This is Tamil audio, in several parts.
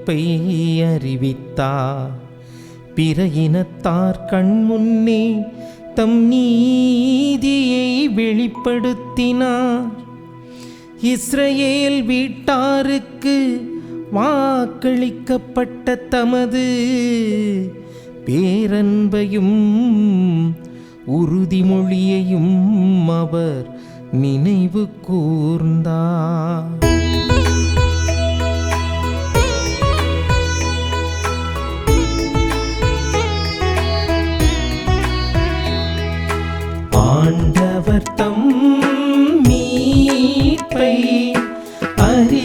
மீட்பை அறிவித்தார் பிற இனத்தார் கண்முன்னே தம் நீதியை வெளிப்படுத்தினார். இஸ்ரேல் வீட்டாருக்கு வாக்களிக்கப்பட்ட தமது பேரன்பையும் உறுதிமொழியையும் அவர் நினைவு கூர்ந்தார்.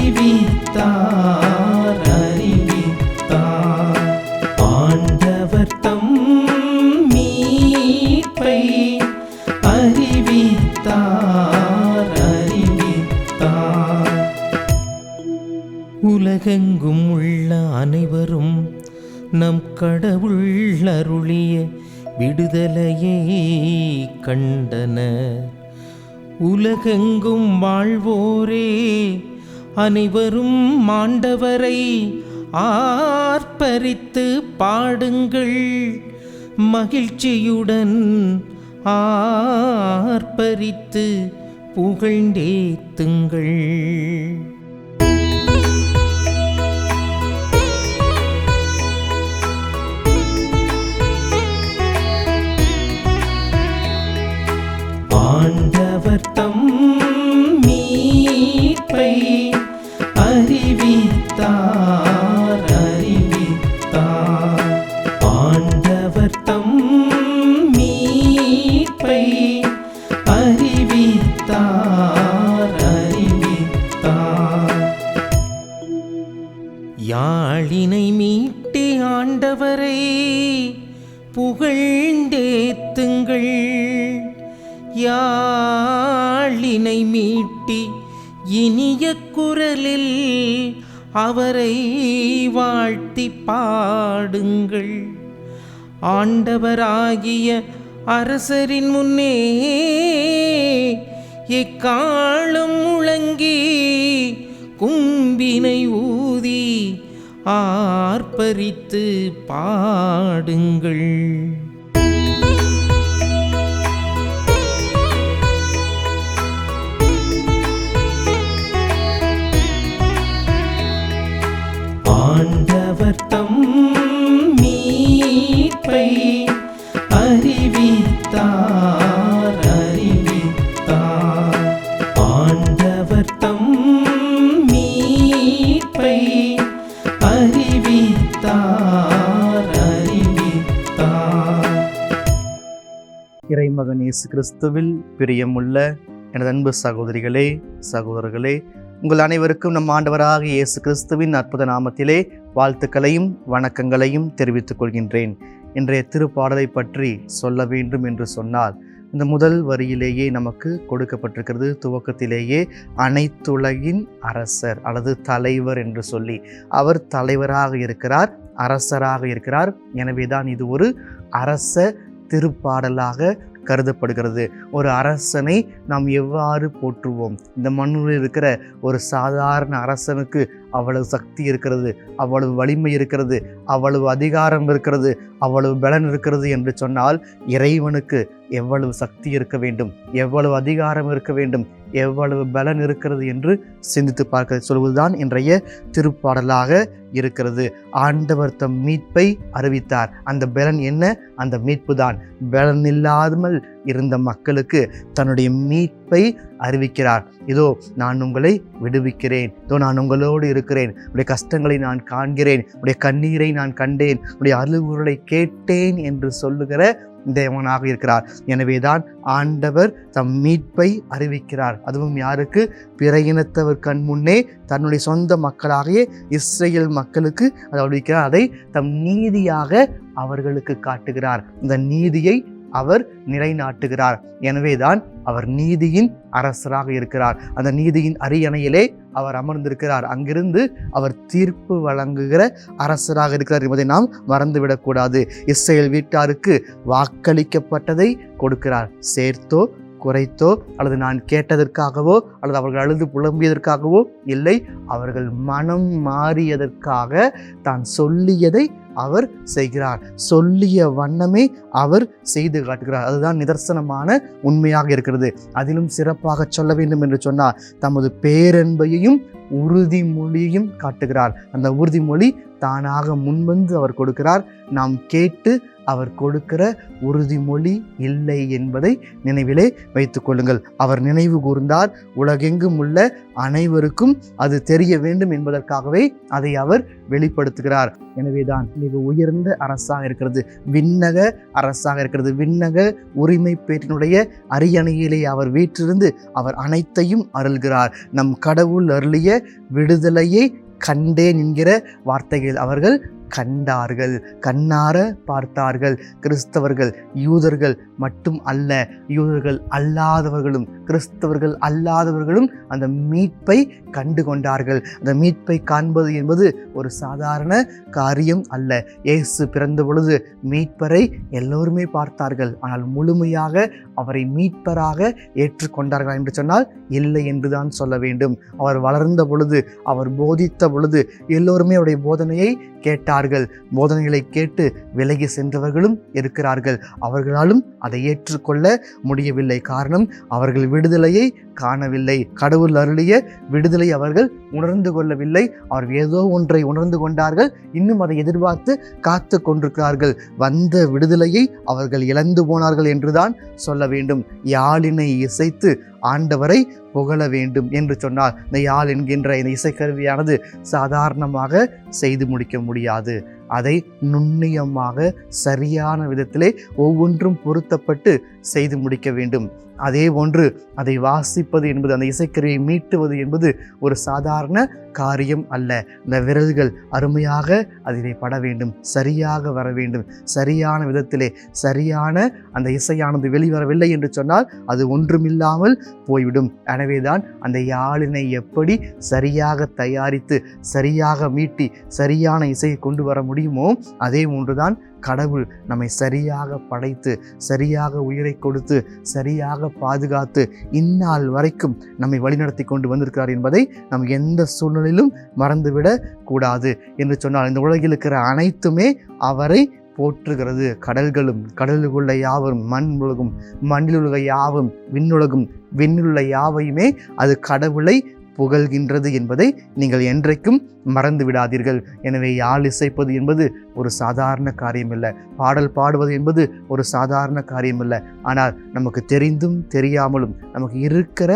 அறிவித்தார் அறிவித்தார். ஆண்டவர் தம் மீட்பை அறிவித்தார் அறிவித்தார். உலகெங்கும் உள்ள அனைவரும் நம் கடவுள் அருளிய விடுதலையை கண்டன உலகெங்கும் வாழ்வோரே அனைவரும் மாண்டவரை ஆர்ப்பரித்து பாடுங்கள். மகிழ்ச்சியுடன் ஆர்ப்பரித்து புகழ்ந்தேத்துங்கள். ஆண்டவர் தம் அறிவித்தார் அறிவித்தார். ஆண்டவர் தம் மீட்பை அறிவித்தார் அறிவித்தார். யாழினை மீட்டி ஆண்டவரை புகழ்ந்தேத்துங்கள். யாழினை மீட்டி இனிய குரலில் அவரை வாழ்த்தி பாடுங்கள். ஆண்டவராகிய அரசரின் முன்னே எக்காலம் முழங்கி கும்பினை ஊதி ஆர்ப்பரித்து பாடுங்கள். அவர்த்தம் மீட்பை அறிவித்தார் அறிவித்தார். ஆண்டவர்த்தம் மீட்பை அறிவித்தார் அறிவித்தார். இறைமகன் இயேசு கிறிஸ்துவில் பிரியமுள்ள எனது அன்பு சகோதரிகளே சகோதரர்களே உங்கள் அனைவருக்கும் நம் ஆண்டவராக இயேசு கிறிஸ்துவின் அற்புத நாமத்திலே வாழ்த்துக்களையும் வணக்கங்களையும் தெரிவித்துக் கொள்கின்றேன். இன்றைய திருப்பாடலை பற்றி சொல்ல வேண்டும் என்று சொன்னால் இந்த முதல் வரியிலேயே நமக்கு கொடுக்கப்பட்டிருக்கிறது துவக்கத்திலேயே அனைத்துலகின் அரசர் அல்லது தலைவர் என்று சொல்லி. அவர் தலைவராக இருக்கிறார் அரசராக இருக்கிறார். எனவே தான் இது ஒரு அரச திருப்பாடலாக கருதப்படுகிறது. ஒரு அரசனை நாம் எவ்வாறு போற்றுவோம்? இந்த மண்ணில் இருக்கிற ஒரு சாதாரண அரசனுக்கு அவ்வளவு சக்தி இருக்கிறது அவ்வளவு வலிமை இருக்கிறது அவ்வளவு அதிகாரம் இருக்கிறது அவ்வளவு பலன் இருக்கிறது என்று சொன்னால் இறைவனுக்கு எவ்வளவு சக்தி இருக்க வேண்டும் எவ்வளவு அதிகாரம் இருக்க வேண்டும் எவ்வளவு பலன் இருக்கிறது என்று சிந்தித்து பார்க்க சொல்வதுதான் இன்றைய திருப்பாடலாக இருக்கிறது. ஆண்டவர் தம் மீட்பை அறிவித்தார். அந்த பலன் என்ன? அந்த மீட்பு தான் பலன் இல்லாமல் இருந்த மக்களுக்கு தன்னுடைய மீட்பை அறிவிக்கிறார். இதோ நான் உங்களை விடுவிக்கிறேன். இதோ நான் உங்களோடு இருக்கிறேன். உடைய கஷ்டங்களை நான் காண்கிறேன். உடைய கண்ணீரை நான் கண்டேன். உடைய அழுகுரலை கேட்டேன் என்று சொல்லுகிற தேவனாக இருக்கிறார். எனவேதான் ஆண்டவர் தம் மீட்பை அறிவிக்கிறார். அதுவும் யாருக்கு? பிற இனத்தவர் கண் முன்னே தன்னுடைய சொந்த மக்களாகிய இஸ்ரேல் மக்களுக்கு அதை அறிவிக்கிறார். அதை தம் நீதியாக அவர்களுக்கு காட்டுகிறார். இந்த நீதியை அவர் நிலைநாட்டுகிறார். எனவேதான் அவர் நீதியின் அரசராக இருக்கிறார். அந்த நீதியின் அரியணையிலே அவர் அமர்ந்திருக்கிறார். அங்கிருந்து அவர் தீர்ப்பு வழங்குகிற அரசராக இருக்கிறார் என்பதை நாம் மறந்துவிடக்கூடாது. இஸ்ரேல் வீட்டாருக்கு வாக்களிக்கப்பட்டதை கொடுக்கிறார். சேர்த்தோ குறைத்தோ அல்லது நான் கேட்டதற்காகவோ அல்லது அவர்கள் அழுது புலம்பியதற்காகவோ இல்லை. அவர்கள் மனம் மாறியதற்காக தான் சொல்லியதை அவர் செய்கிறார். சொல்லிய வண்ணமே அவர் செய்து காட்டுகிறார். அதுதான் நிதர்சனமான உண்மையாக இருக்கிறது. அதிலும் சிறப்பாக சொல்ல வேண்டும் என்று சொன்னால் தமது பேரன்பையையும் உறுதிமொழியையும் காட்டுகிறார். அந்த உறுதிமொழி தானாக முன்வந்து அவர் கொடுக்கிறார். நாம் கேட்டு அவர் கொடுக்கிற உறுதிமொழி இல்லை என்பதை நினைவிலே வைத்துக்கொள்ளுங்கள் அவர் நினைவு கூர்ந்தார். உலகெங்கும் உள்ள அனைவருக்கும் அது தெரிய வேண்டும் என்பதற்காகவே அதை அவர் வெளிப்படுத்துகிறார். எனவேதான் மிக உயர்ந்த அரசாக இருக்கிறது. விண்ணக அரசாக இருக்கிறது. விண்ணக உரிமை பேற்றினுடைய அரியணையிலே அவர் வீற்றிருந்து அவர் அனைத்தையும் அருள்கிறார். நம் கடவுள் அருளிய விடுதலையை கண்டேன் என்கிற வார்த்தைகள் அவர்கள் கண்டார்கள் கண்ணார பார்த்தார்கள். கிறிஸ்தவர்கள் யூதர்கள் மட்டும் அல்ல யூதர்கள் அல்லாதவர்களும் கிறிஸ்தவர்கள் அல்லாதவர்களும் அந்த மீட்பை கண்டு கொண்டார்கள் அந்த மீட்பை காண்பது என்பது ஒரு சாதாரண காரியம் அல்ல. இயேசு பிறந்த பொழுது மீட்பரை எல்லோருமே பார்த்தார்கள். ஆனால் முழுமையாக அவரை மீட்பராக ஏற்றுக்கொண்டார்கள் என்று சொன்னால் இல்லை என்றுதான் சொல்ல வேண்டும். அவர் வளர்ந்த பொழுது அவர் போதித்த பொழுது எல்லோருமே அவருடைய போதனையை கேட்டார் இருக்கிறார்கள். போதனைகளை கேட்டு விலகி சென்றவர்களும் இருக்கிறார்கள். அவர்களாலும் அதை ஏற்றுக்கொள்ள முடியவில்லை. காரணம் அவர்கள் விடுதலையை காணவில்லை. கடவுள் அருளிய விடுதலை அவர்கள் உணர்ந்து கொள்ளவில்லை. அவர் ஏதோ ஒன்றை உணர்ந்து கொண்டார்கள். இன்னும் அதை எதிர்பார்த்து காத்து கொண்டிருக்கிறார்கள். வந்த விடுதலையை அவர்கள் இழந்து போனார்கள் என்றுதான் சொல்ல வேண்டும். யாழினை இசைத்து ஆண்டவரை புகழ வேண்டும் என்று சொன்னால் இந்த யாழ் என்கின்ற இந்த இசைக்கருவியானது சாதாரணமாக செய்து முடிக்க முடியாது. அதை நுண்ணியமாக சரியான விதத்திலே ஒவ்வொன்றும் பொருத்தப்பட்டு செய்து முடிக்க வேண்டும். அதே போன்று அதை வாசிப்பது என்பது அந்த இசைக்கருவியை மீட்டுவது என்பது ஒரு சாதாரண காரியம் அல்ல. இந்த விரல்கள் அருமையாக அதிலே பட வேண்டும் சரியாக வர வேண்டும். சரியான விதத்திலே சரியான அந்த இசையானது வெளிவரவில்லை என்று சொன்னால் அது ஒன்றுமில்லாமல் போய்விடும். எனவேதான் அந்த யாழினை எப்படி சரியாக தயாரித்து சரியாக மீட்டி சரியான இசையை கொண்டு வர முடியுமோ அதே ஒன்றுதான் கடவுள் நம்மை சரியாக படைத்து சரியாக உயிரை கொடுத்து சரியாக பாதுகாத்து இந்நாள் வரைக்கும் நம்மை வழிநடத்தி கொண்டு வந்திருக்கிறார் என்பதை நாம் எந்த சூழ்நிலையிலும் மறந்துவிடக் கூடாது என்று சொன்னால் இந்த உலகில் இருக்கிற அனைத்துமே அவரை போற்றுகிறது. கடல்களும் கடலுக்குள்ள யாவரும் மண் உலகும் மண்ணில் உலக யாவும் விண்ணுலகும் விண்ணுள்ள யாவையுமே அது கடவுளை புகழ்கின்றது என்பதை நீங்கள் என்றைக்கும் மறந்து விடாதீர்கள் எனவே யாழ் இசைப்பது என்பது ஒரு சாதாரண காரியமில்லை. பாடல் பாடுவது என்பது ஒரு சாதாரண காரியமில்லை. ஆனால் நமக்கு தெரிந்தும் தெரியாமலும் நமக்கு இருக்கிற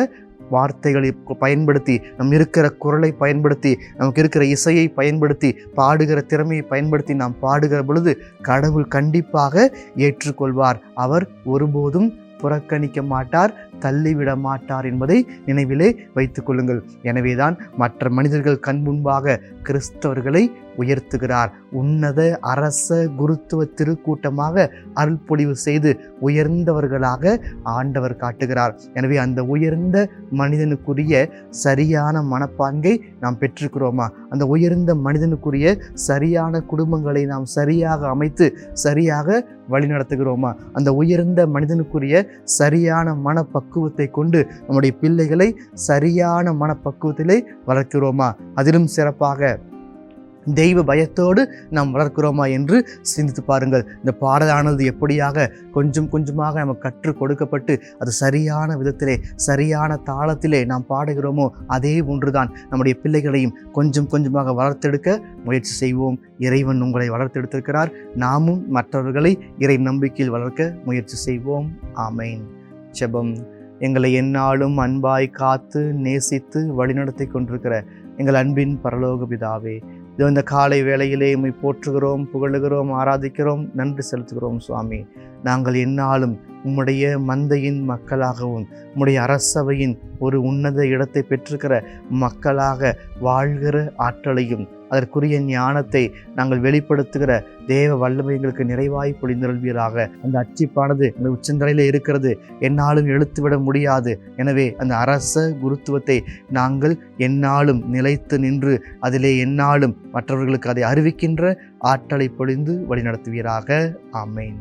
வார்த்தைகளை பயன்படுத்தி நம் இருக்கிற குரலை பயன்படுத்தி நமக்கு இருக்கிற இசையை பயன்படுத்தி பாடுகிற திறமையை பயன்படுத்தி நாம் பாடுகிற பொழுது கடவுள் கண்டிப்பாக ஏற்றுக்கொள்வார். அவர் ஒருபோதும் புறக்கணிக்க மாட்டார். தள்ளிவிட மாட்டார் என்பதை நினைவிலே வைத்துக் கொள்ளுங்கள். எனவேதான் மற்ற மனிதர்கள் கண் முன்பாக கிறிஸ்தவர்களை உயர்த்துகிறார். உன்னத அரச குருத்துவ திருக்கூட்டமாக அருள்பொழிவு செய்து உயர்ந்தவர்களாக ஆண்டவர் காட்டுகிறார். எனவே அந்த உயர்ந்த மனிதனுக்குரிய சரியான மனப்பான்கை நாம் பெற்றிருக்கிறோமா? அந்த உயர்ந்த மனிதனுக்குரிய சரியான குடும்பங்களை நாம் சரியாக அமைத்து சரியாக வழிநடத்துகிறோமா? அந்த உயர்ந்த மனிதனுக்குரிய சரியான மனப்பக்குவத்தை கொண்டு நம்முடைய பிள்ளைகளை சரியான மனப்பக்குவத்திலே வளர்க்கிறோமா? அதிலும் சிறப்பாக தெய்வ பயத்தோடு நாம் வளர்க்கிறோமா என்று சிந்தித்து பாருங்கள். இந்த பாடலானது எப்படியாக கொஞ்சம் கொஞ்சமாக நமக்கு கற்றுக் கொடுக்கப்பட்டு அது சரியான விதத்திலே சரியான தாளத்திலே நாம் பாடுகிறோமோ அதே ஒன்றுதான். நம்முடைய பிள்ளைகளையும் கொஞ்சம் கொஞ்சமாக வளர்த்தெடுக்க முயற்சி செய்வோம். இறைவன் உங்களை வளர்த்தெடுத்திருக்கிறார். நாமும் மற்றவர்களை இறை நம்பிக்கையில் வளர்க்க முயற்சி செய்வோம். ஆமேன். செபம் எங்களை எந்நாளும் அன்பாய் காத்து நேசித்து வழிநடத்தி கொண்டிருக்கிற எங்கள் அன்பின் பரலோக பிதாவே இந்த காலை வேளையிலே உம்மை போற்றுகிறோம் புகழுகிறோம் ஆராதிக்கிறோம். நன்றி செலுத்துகிறோம் சுவாமி. நாங்கள் எந்நாளும் உம்முடைய மந்தையின் மக்களாகவும் உம்முடைய அரசவையின் ஒரு உன்னத இடத்தை பெற்றிருக்கிற மக்களாக வாழ்கிற ஆற்றலையும் அதற்குரிய ஞானத்தை நாங்கள் வெளிப்படுத்துகிற தேவ வல்லமை எங்களுக்கு நிறைவாய் பொழிந்தருள்வீராக. அந்த அச்சிப்பானது அந்த உச்சந்தலையில் இருக்கிறது. என்னாலும் எழுத்துவிட முடியாது. எனவே அந்த அரச குருத்துவத்தை நாங்கள் என்னாலும் நிலைத்து நின்று அதிலே என்னாலும் மற்றவர்களுக்கு அதை அறிவிக்கின்ற ஆற்றலை பொழிந்து வழிநடத்துவீராக. ஆமேன்.